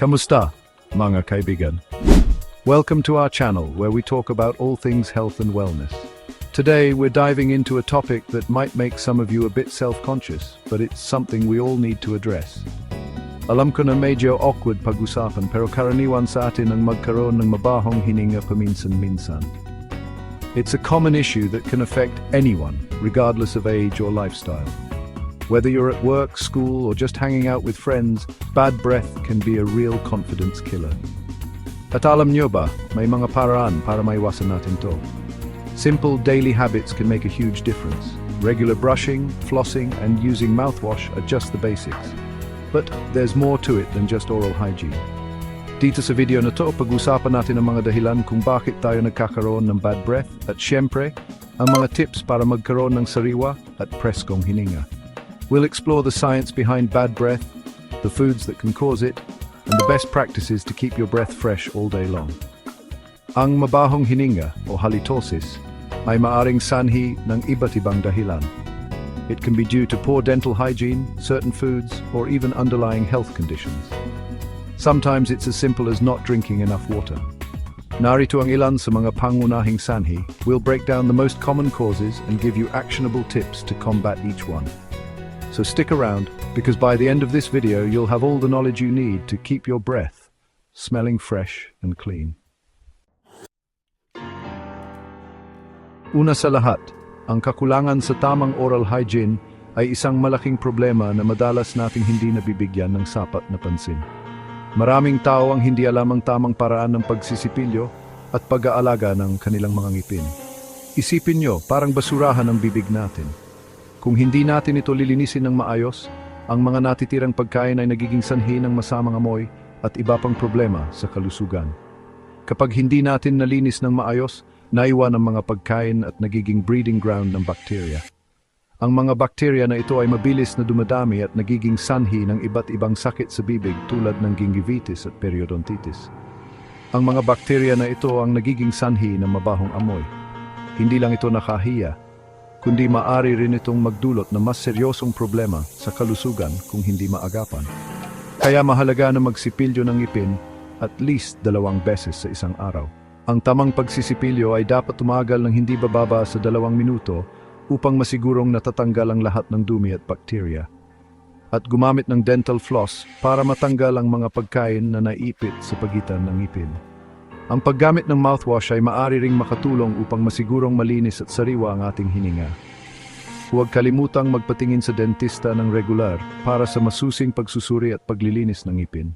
Kamusta, mga kaibigan? Welcome to our channel where we talk about all things health and wellness. Today, we're diving into a topic that might make some of you a bit self-conscious, but it's something we all need to address. Alam ko na medyo awkward pag-usapan pero karaniwan sa atin ang magkaroon ng mabahong hininga paminsan-minsan. It's a common issue that can affect anyone, regardless of age or lifestyle. Whether you're at work, school, or just hanging out with friends, bad breath can be a real confidence killer. At alam nyo ba, may mga paraan para maiwasan natin to. Simple daily habits can make a huge difference. Regular brushing, flossing, and using mouthwash are just the basics. But there's more to it than just oral hygiene. Dito sa video na to, pag-usapan natin ang mga dahilan kung bakit tayo nagkakaroon ng bad breath at syempre, ang mga tips para magkaroon ng sariwa at preskong hininga. We'll explore the science behind bad breath, the foods that can cause it, and the best practices to keep your breath fresh all day long. Ang mabahong hininga o halitosis ay maaring sanhi ng iba't ibang dahilan. It can be due to poor dental hygiene, certain foods, or even underlying health conditions. Sometimes it's as simple as not drinking enough water. Narito ang ilan sa mga pangunahing sanhi. We'll break down the most common causes and give you actionable tips to combat each one. So stick around, because by the end of this video you'll have all the knowledge you need to keep your breath smelling fresh and clean. Una sa lahat, ang kakulangan sa tamang oral hygiene ay isang malaking problema na madalas nating hindi nabibigyan ng sapat na pansin. Maraming tao ang hindi alam ang tamang paraan ng pagsisipilyo at pag-aalaga ng kanilang mga ngipin. Isipin nyo, parang basurahan ang bibig natin. Kung hindi natin ito lilinisin ng maayos, ang mga natitirang pagkain ay nagiging sanhi ng masamang amoy at iba pang problema sa kalusugan. Kapag hindi natin nalinis ng maayos, naiwan ang mga pagkain at nagiging breeding ground ng bakterya. Ang mga bakterya na ito ay mabilis na dumadami at nagiging sanhi ng iba't ibang sakit sa bibig tulad ng gingivitis at periodontitis. Ang mga bakterya na ito ang nagiging sanhi ng mabahong amoy. Hindi lang ito nakahiya, kundi maari rin itong magdulot ng mas seryosong problema sa kalusugan kung hindi maagapan. Kaya mahalaga na magsipilyo ng ngipin at least dalawang beses sa isang araw. Ang tamang pagsisipilyo ay dapat tumagal ng hindi bababa sa dalawang minuto upang masigurong natatanggal ang lahat ng dumi at bakterya. At gumamit ng dental floss para matanggal ang mga pagkain na naipit sa pagitan ng ngipin. Ang paggamit ng mouthwash ay maaari ring makatulong upang masigurong malinis at sariwa ang ating hininga. Huwag kalimutang magpatingin sa dentista ng regular para sa masusing pagsusuri at paglilinis ng ngipin.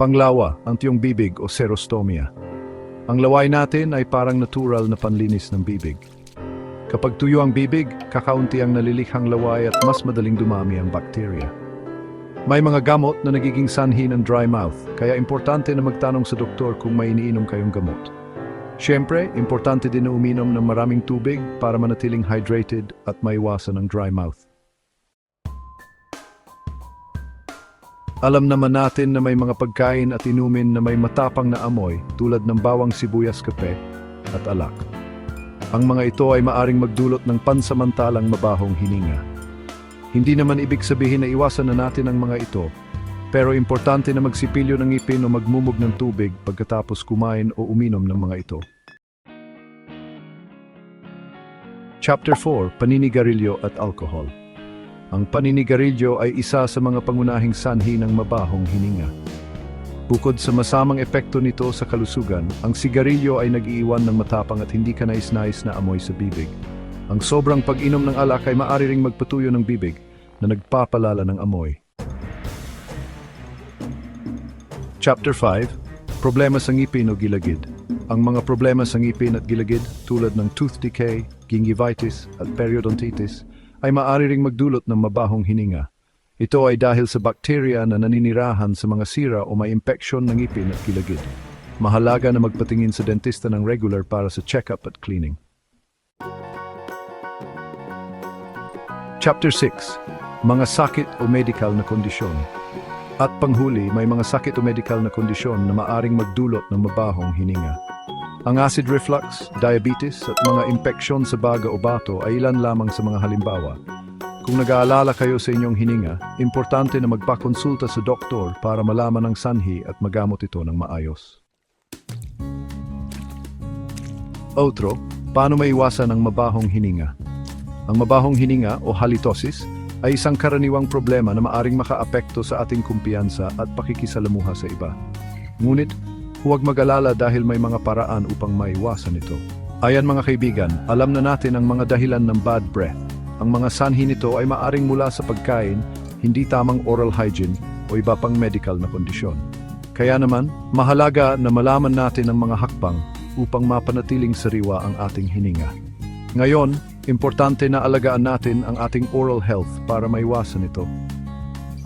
Panglawa, ang tiyong bibig o serostomia. Ang laway natin ay parang natural na panlinis ng bibig. Kapag tuyo ang bibig, kakaunti ang nalilikhang laway at mas madaling dumami ang bakterya. May mga gamot na nagiging sanhi ng dry mouth, kaya importante na magtanong sa doktor kung may iniinom kayong gamot. Siyempre, importante din na uminom ng maraming tubig para manatiling hydrated at maiwasan ang dry mouth. Alam naman natin na may mga pagkain at inumin na may matapang na amoy tulad ng bawang sibuyas kape at alak. Ang mga ito ay maaring magdulot ng pansamantalang mabahong hininga. Hindi naman ibig sabihin na iwasan na natin ang mga ito, pero importante na magsipilyo ng ngipin o magmumog ng tubig pagkatapos kumain o uminom ng mga ito. Chapter 4, Paninigarilyo at Alcohol ang paninigarilyo ay isa sa mga pangunahing sanhi ng mabahong hininga. Bukod sa masamang epekto nito sa kalusugan, ang sigarilyo ay nag-iiwan ng matapang at hindi kanais-nais na amoy sa bibig. Ang sobrang pag-inom ng alak ay maaari ring magpatuyo ng bibig na nagpapalala ng amoy. Chapter 5 Problema sa ngipin o gilagid Ang mga problema sa ngipin at gilagid tulad ng tooth decay, gingivitis at periodontitis ay maaari ring magdulot ng mabahong hininga. Ito ay dahil sa bakterya na naninirahan sa mga sira o may impeksyon ng ngipin at kilagid. Mahalaga na magpatingin sa dentista ng regular para sa check-up at cleaning. Chapter 6 Mga sakit o medical na kondisyon At panghuli, may mga sakit o medical na kondisyon na maaring magdulot ng mabahong hininga. Ang acid reflux, diabetes at mga impeksyon sa baga o bato ay ilan lamang sa mga halimbawa. Kung nag-aalala kayo sa inyong hininga, importante na magpakonsulta sa doktor para malaman ang sanhi at magamot ito ng maayos. Outro, paano maiwasan ang mabahong hininga? Ang mabahong hininga o halitosis ay isang karaniwang problema na maaring makaapekto sa ating kumpiyansa at pakikisalamuha sa iba. Ngunit, huwag mag-alala dahil may mga paraan upang maiwasan ito. Ayan mga kaibigan, alam na natin ang mga dahilan ng bad breath. Ang mga sanhi nito ay maaring mula sa pagkain, hindi tamang oral hygiene o iba pang medical na kondisyon. Kaya naman, mahalaga na malaman natin ang mga hakbang upang mapanatiling sariwa ang ating hininga. Ngayon, importante na alagaan natin ang ating oral health para maiwasan ito.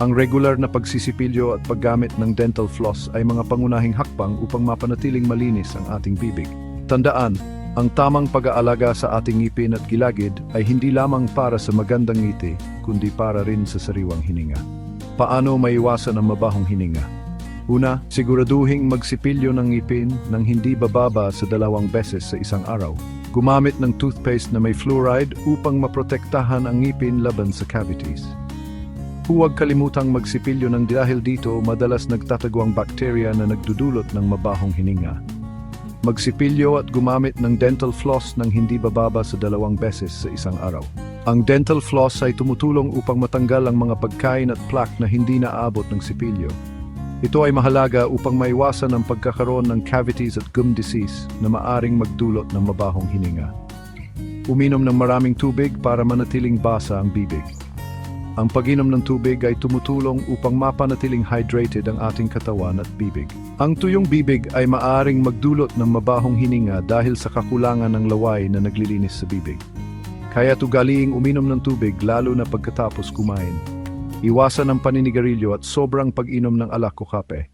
Ang regular na pagsisipilyo at paggamit ng dental floss ay mga pangunahing hakbang upang mapanatiling malinis ang ating bibig. Tandaan, ang tamang pag-aalaga sa ating ngipin at gilagid ay hindi lamang para sa magandang ngiti, kundi para rin sa sariwang hininga. Paano maiwasan ang mabahong hininga? Una, siguraduhing magsipilyo ng ngipin nang hindi bababa sa dalawang beses sa isang araw. Gumamit ng toothpaste na may fluoride upang maprotektahan ang ngipin laban sa cavities. Huwag kalimutang magsipilyo ng dahil dito madalas nagtatago ang bakterya na nagdudulot ng mabahong hininga. Magsipilyo at gumamit ng dental floss nang hindi bababa sa dalawang beses sa isang araw. Ang dental floss ay tumutulong upang matanggal ang mga pagkain at plaque na hindi naaabot ng sipilyo. Ito ay mahalaga upang maiwasan ang pagkakaroon ng cavities at gum disease na maaring magdulot ng mabahong hininga. Uminom ng maraming tubig para manatiling basa ang bibig. Ang pag-inom ng tubig ay tumutulong upang mapanatiling hydrated ang ating katawan at bibig. Ang tuyong bibig ay maaring magdulot ng mabahong hininga dahil sa kakulangan ng laway na naglilinis sa bibig. Kaya tugaliing uminom ng tubig lalo na pagkatapos kumain. Iwasan ang paninigarilyo at sobrang pag-inom ng alak o kape.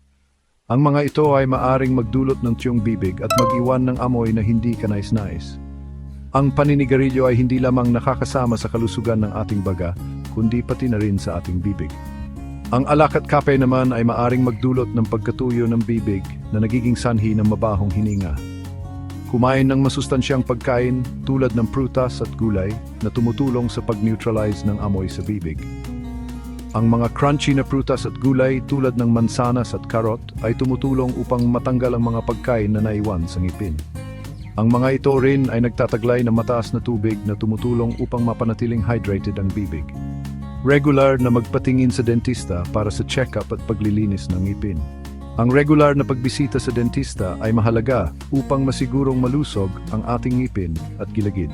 Ang mga ito ay maaring magdulot ng tiyong bibig at mag-iwan ng amoy na hindi kanais-nais. Ang paninigarilyo ay hindi lamang nakakasama sa kalusugan ng ating baga, kundi pati na rin sa ating bibig. Ang alak at kape naman ay maaring magdulot ng pagkatuyo ng bibig na nagiging sanhi ng mabahong hininga. Kumain ng masustansyang pagkain tulad ng prutas at gulay na tumutulong sa pag-neutralize ng amoy sa bibig. Ang mga crunchy na prutas at gulay tulad ng mansanas at karot ay tumutulong upang matanggal ang mga pagkain na naiwan sa ngipin. Ang mga ito rin ay nagtataglay ng mataas na tubig na tumutulong upang mapanatiling hydrated ang bibig. Regular na magpatingin sa dentista para sa check-up at paglilinis ng ngipin. Ang regular na pagbisita sa dentista ay mahalaga upang masigurong malusog ang ating ngipin at gilagid.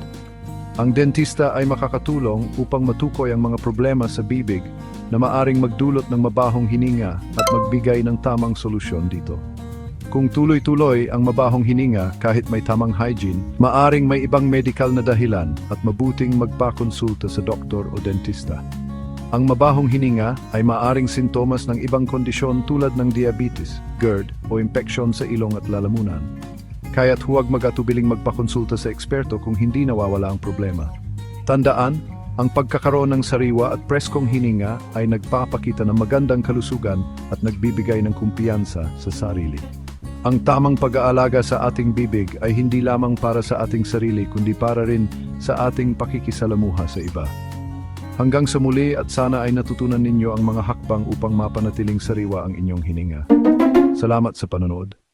Ang dentista ay makakatulong upang matukoy ang mga problema sa bibig na maaring magdulot ng mabahong hininga at magbigay ng tamang solusyon dito. Kung tuloy-tuloy ang mabahong hininga kahit may tamang hygiene, maaring may ibang medical na dahilan at mabuting magpakonsulta sa doktor o dentista. Ang mabahong hininga ay maaring sintomas ng ibang kondisyon tulad ng diabetes, GERD o impeksyon sa ilong at lalamunan. Kaya't huwag mag-atubiling magpakonsulta sa eksperto kung hindi nawawala ang problema. Tandaan, ang pagkakaroon ng sariwa at preskong hininga ay nagpapakita ng magandang kalusugan at nagbibigay ng kumpiyansa sa sarili. Ang tamang pag-aalaga sa ating bibig ay hindi lamang para sa ating sarili kundi para rin sa ating pakikisalamuha sa iba. Hanggang sa muli at sana ay natutunan ninyo ang mga hakbang upang mapanatiling sariwa ang inyong hininga. Salamat sa panonood.